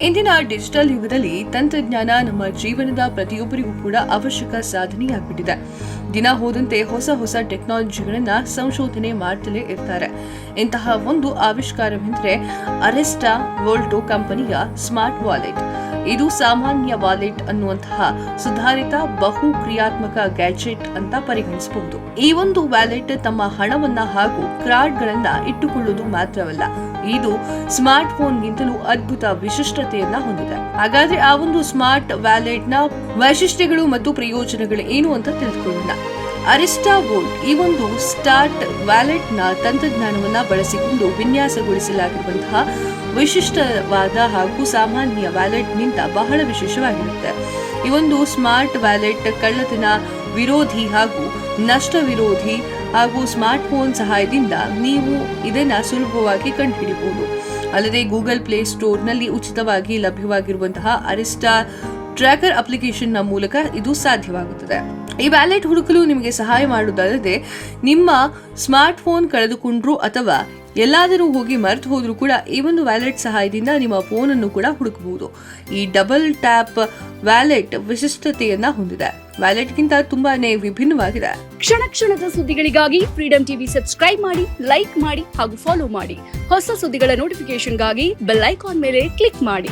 ಇಂದಿನ ಡಿಜಿಟಲ್ ಯುಗದಲ್ಲಿ ತಂತ್ರಜ್ಞಾನ ನಮ್ಮ ಜೀವನದ ಪ್ರತಿಯೊಬ್ಬರಿಗೂ ಕೂಡ ಅವಶ್ಯಕ ಸಾಧನೆಯಾಗ್ಬಿಟ್ಟಿದೆ. ದಿನ ಹೋದಂತೆ ಹೊಸ ಹೊಸ ಟೆಕ್ನಾಲಜಿಗಳನ್ನ ಸಂಶೋಧನೆ ಮಾಡ್ತಲೇ ಇರ್ತಾರೆ. ಇಂತಹ ಒಂದು ಆವಿಷ್ಕಾರವೆಂದರೆ ಅರೆಸ್ಟಾ ವೋಲ್ಟೋ ಕಂಪನಿಯ ಸ್ಮಾರ್ಟ್ ವಾಲೆಟ್ ಇದು ಸಾಮಾನ್ಯ ವಾಲೆಟ್ ಅನ್ನುವಂತಹ ಸುಧಾರಿತ ಬಹು ಕ್ರಿಯಾತ್ಮಕ ಗ್ಯಾಜೆಟ್ ಅಂತ ಪರಿಗಣಿಸಬಹುದು. ಈ ಒಂದು ವ್ಯಾಲೆಟ್ ತಮ್ಮ ಹಣವನ್ನ ಹಾಗೂ ಕಾರ್ಡ್ಗಳನ್ನ ಇಟ್ಟುಕೊಳ್ಳುವುದು ಮಾತ್ರವಲ್ಲ, ಇದು ಸ್ಮಾರ್ಟ್ ಫೋನ್ಗಿಂತಲೂ ಅದ್ಭುತ ವಿಶಿಷ್ಟತೆಯನ್ನ ಹೊಂದಿದೆ. ಹಾಗಾದ್ರೆ ಆ ಒಂದು ಸ್ಮಾರ್ಟ್ ವ್ಯಾಲೆಟ್ನ ವೈಶಿಷ್ಟ್ಯಗಳು ಮತ್ತು ಪ್ರಯೋಜನಗಳು ಏನು ಅಂತ ತಿಳಿದುಕೊಳ್ಳೋಣ. ಅರಿಸ್ಟಾ ವೋಲ್ಟ್ ಈ ಒಂದು ಸ್ಟಾರ್ಟ್ ವ್ಯಾಲೆಟ್ನ ತಂತ್ರಜ್ಞಾನವನ್ನು ಬಳಸಿಕೊಂಡು ವಿನ್ಯಾಸಗೊಳಿಸಲಾಗಿರುವಂತಹ ವಿಶಿಷ್ಟವಾದ ಹಾಗೂ ಸಾಮಾನ್ಯ ವ್ಯಾಲೆಟ್ನಿಂದ ಬಹಳ ವಿಶೇಷವಾಗಿರುತ್ತೆ. ಈ ಒಂದು ಸ್ಮಾರ್ಟ್ ವ್ಯಾಲೆಟ್ ಕಳ್ಳತನ ವಿರೋಧಿ ಹಾಗೂ ನಷ್ಟ ವಿರೋಧಿ ಹಾಗೂ ಸ್ಮಾರ್ಟ್ ಫೋನ್ ಸಹಾಯದಿಂದ ನೀವು ಇದನ್ನು ಸುಲಭವಾಗಿ ಕಂಡುಹಿಡಿಯಬಹುದು. ಅಲ್ಲದೆ ಗೂಗಲ್ ಪ್ಲೇ ಸ್ಟೋರ್ನಲ್ಲಿ ಉಚಿತವಾಗಿ ಲಭ್ಯವಾಗಿರುವಂತಹ ಅರಿಸ್ಟಾ ಟ್ರ್ಯಾಕರ್ ಅಪ್ಲಿಕೇಶನ್ನ ಮೂಲಕ ಇದು ಸಾಧ್ಯವಾಗುತ್ತದೆ. ಈ ವ್ಯಾಲೆಟ್ ಹುಡುಕಲು ನಿಮಗೆ ಸಹಾಯ ಮಾಡುವುದಲ್ಲದೆ, ನಿಮ್ಮ ಸ್ಮಾರ್ಟ್ ಫೋನ್ ಕಳೆದುಕೊಂಡ್ರು ಅಥವಾ ಎಲ್ಲಾದರೂ ಹೋಗಿ ಮರೆತು ಹೋದರೂ ಕೂಡ ಈ ಒಂದು ವ್ಯಾಲೆಟ್ ಸಹಾಯದಿಂದ ನಿಮ್ಮ ಫೋನ್ ಅನ್ನು ಕೂಡ ಹುಡುಕಬಹುದು. ಈ ಡಬಲ್ ಟ್ಯಾಪ್ ವ್ಯಾಲೆಟ್ ವಿಶಿಷ್ಟತೆಯನ್ನ ಹೊಂದಿದೆ. ವ್ಯಾಲೆಟ್ಗಿಂತ ತುಂಬಾನೇ ವಿಭಿನ್ನವಾಗಿದೆ. ಕ್ಷಣ ಕ್ಷಣದ ಸುದ್ದಿಗಳಿಗಾಗಿ ಫ್ರೀಡಂ ಟಿವಿ ಸಬ್ಸ್ಕ್ರೈಬ್ ಮಾಡಿ ಲೈಕ್ ಮಾಡಿ ಹಾಗೂ ಫಾಲೋ ಮಾಡಿ. ಹೊಸ ಸುದ್ದಿಗಳ ನೋಟಿಫಿಕೇಶನ್ಗಾಗಿ ಬೆಲ್ ಐಕಾನ್ ಮೇಲೆ ಕ್ಲಿಕ್ ಮಾಡಿ.